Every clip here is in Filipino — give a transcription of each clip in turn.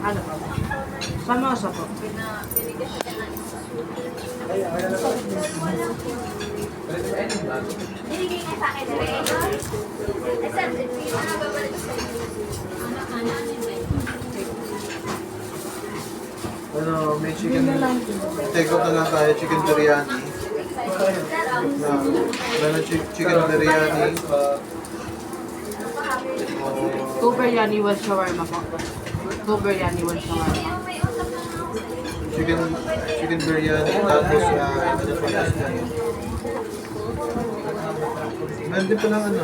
Ano po? Samosa po. Binigay niya sa akin rin. Eh, sir, pinababalik ko sa inyo. Anak, anak, Ano, may chicken. Take out na lang tayo, chicken biryani. Na, meron chi- chicken biryani. Two biryani, one shawarma po. Two biryani, one shawarma. chicken chicken biryani tapos uh, ano pa yan. Meron din palang ano,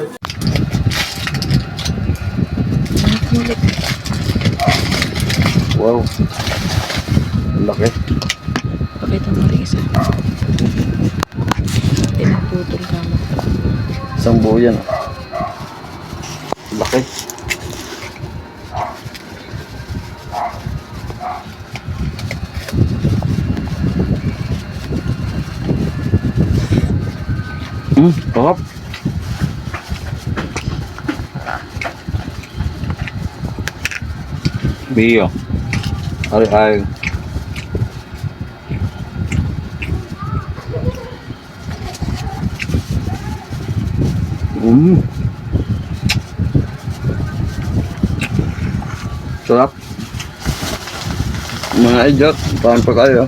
Wow. Ang laki. Pakita mo rin isa. Pinaputol ka mo. Isang buo yan. Laki. Hmm, sarap. Biyo. Ay, ay. Mm. Sarap. Mga idot, paano pa kayo?